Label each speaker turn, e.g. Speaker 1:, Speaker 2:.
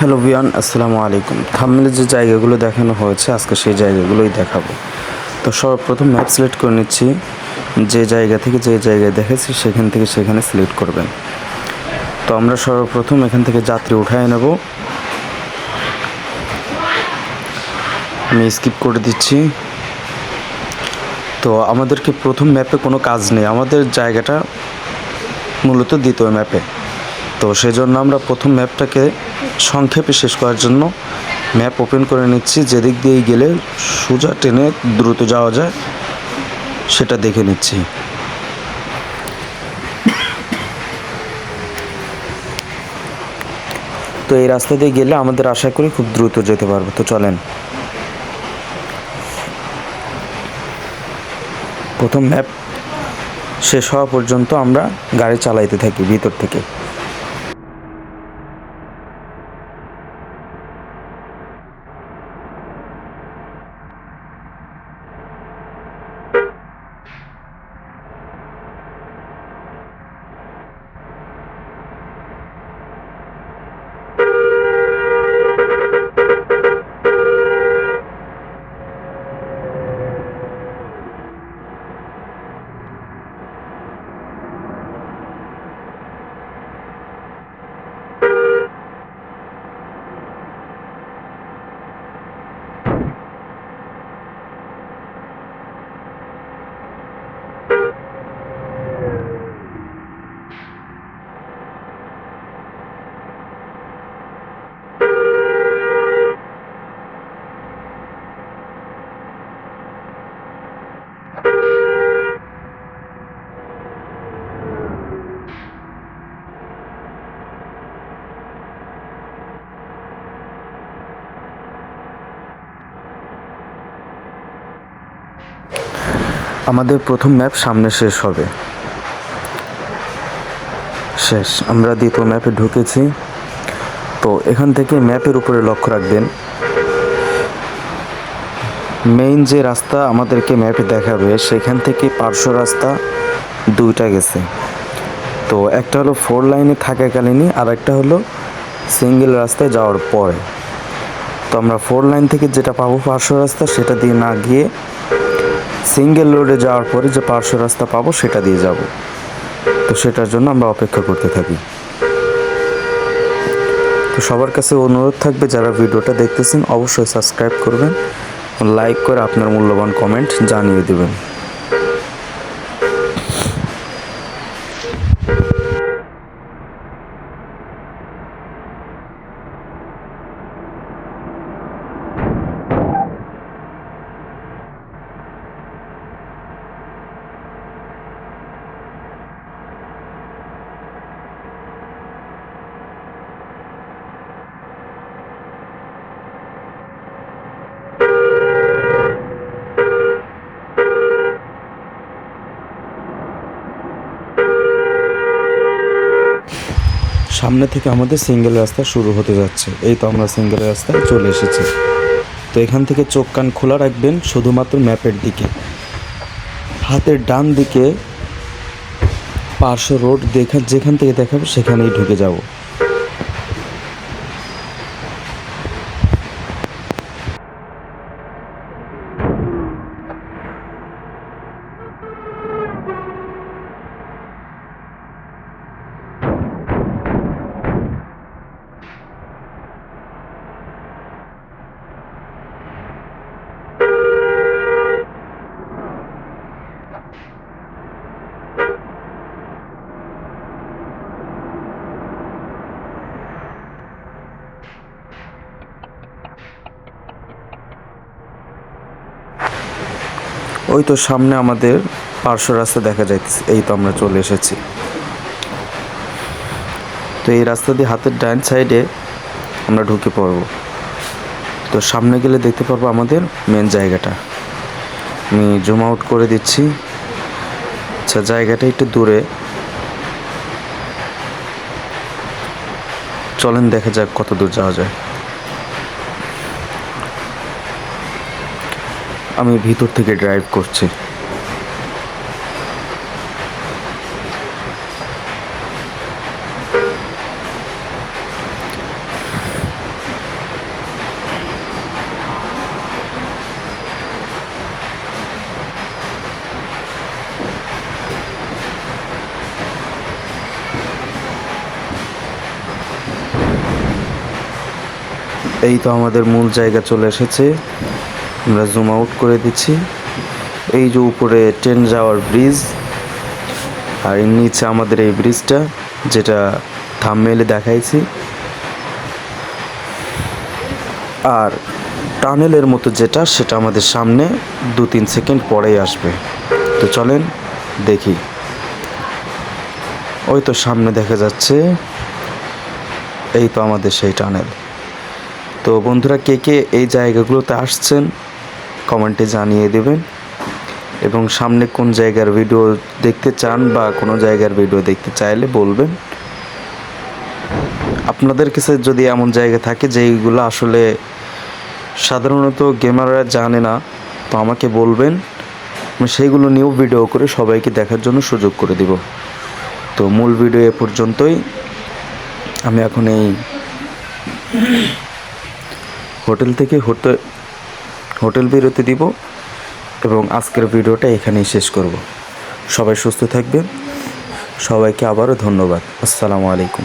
Speaker 1: Hello বিয়ান আসসালামু আলাইকুম। থামলে যে জায়গাগুলো দেখানো হয়েছে, আজকে সেই জায়গাগুলোই দেখাবো। তো সর্বপ্রথম ম্যাপ সিলেক্ট করে নিচ্ছি। যে জায়গা থেকে যে জায়গায় দেখেছি, সেখান থেকে সেখানে সিলেক্ট করবেন। তো আমরা সর্বপ্রথম এখান থেকে যাত্রী উঠায় নেব। আমি স্কিপ করে দিচ্ছি। তো আমাদেরকে প্রথম ম্যাপে কোনো কাজ নেই। আমাদের জায়গাটা মূলত দ্বিতীয় ম্যাপে তো সেজন্য আমরা প্রথম ম্যাপটাকে সংক্ষেপে শেষ করার জন্য ম্যাপ ওপেন করে নিচ্ছি। যেদিক দিয়ে গেলে সোজা ট্রেনে দ্রুত যাওয়া যায়, সেটা দেখে নিচ্ছি। তো এই রাস্তা দিয়ে গেলে আমাদের আশা করি খুব দ্রুত যেতে পারব। তো চলেন। প্রথম ম্যাপ শেষ হওয়া পর্যন্ত আমরা গাড়ি চালাইতে থাকি ভিতর থেকে। আমাদের প্রথম ম্যাপ সামনে শেষ হবে। শেষ। আমরা দ্বিতীয় ম্যাপে ঢুকেছি। তো এখান থেকে ম্যাপের উপরে লক্ষ্য রাখবেন। মেইন যে রাস্তা আমাদেরকে ম্যাপে দেখাবে, সেখান থেকে পার্শ্ব রাস্তা দুইটা গেছে। তো একটা হলো ফোর লাইনে থাকাকালীনই আর একটা হলো সিঙ্গেল রাস্তায় যাওয়ার পরে। তো আমরা ফোর লাইন থেকে যেটা পাবো পার্শ্ব রাস্তা, সেটা দিয়ে না গিয়ে সিঙ্গেল রোডে যাওয়ার পরে যে পার্শ্ব রাস্তা পাবো, সেটা দিয়ে যাব। তো সেটার জন্য আমরা অপেক্ষা করতে থাকি। তো সবার কাছে অনুরোধ থাকবে, যারা ভিডিওটা দেখতেছেন, অবশ্যই সাবস্ক্রাইব করবেন। লাইক করে আপনার মূল্যবান কমেন্ট জানিয়ে দেবেন। সামনে থেকে আমাদের সিঙ্গেল রাস্তা শুরু হতে যাচ্ছে। এই তো আমরা সিঙ্গেল রাস্তায় চলে এসেছি। তো এখান থেকে চোখ কান খোলা রাখবেন শুধুমাত্র ম্যাপের দিকে। হাতের ডান দিকে পার্শ্ব রোড দেখা যেখান থেকে দেখাবে সেখানেই ঢুকে যাব। ওই তো সামনে আমাদের পার্শ্ব রাস্তা দেখা যাইতেছে, এই তো আমরা চলে এসেছি। তো এই রাস্তা দিয়ে হাতের ডান সাইডে আমরা ঢুকে পড়ব। তো সামনে গেলে দেখতে পারব আমাদের মেন জায়গাটা। আমি জুম আউট করে দিচ্ছি। আচ্ছা জায়গাটা একটু দূরে। চলেন দেখা যাক কত দূর যাওয়া যায়। আমি ভিতর থেকে ড্রাইভ করছি। এই তো আমাদের মূল জায়গা চলে এসেছে। আমরা জুম আউট করে দিচ্ছি। এই যে উপরে ট্রেন যাওয়ার ব্রিজ আর নিচে আমাদের এই ব্রিজটা যেটা থামমেলে দেখাইছি। আর টানেলের মতো যেটা, সেটা আমাদের সামনে দু তিন সেকেন্ড পরেই আসবে। তো চলেন দেখি। ওই তো সামনে দেখা যাচ্ছে, এই তো আমাদের সেই টানেল তো বন্ধুরা, কে কে এই জায়গাগুলোতে আসছেন কমেন্টে জানিয়ে দেবেন এবং সামনে কোন জায়গার ভিডিও দেখতে চান বা কোনো জায়গার ভিডিও দেখতে চাইলে বলবেন। আপনাদের কাছে যদি এমন জায়গা থাকে যেইগুলো আসলে সাধারণত গেমাররা জানে না, তো আমাকে বলবেন। আমি সেইগুলো নিয়েও ভিডিও করে সবাইকে দেখার জন্য সুযোগ করে দিব। তো মূল ভিডিও এ পর্যন্তই। আমি এখন এই হোটেল থেকে হোটেল হোটেল বিরতি দিব এবং আজকের ভিডিওটা এখানেই শেষ করব। সবাই সুস্থ থাকবেন। সবাইকে আবারও ধন্যবাদ। আসসালামু আলাইকুম।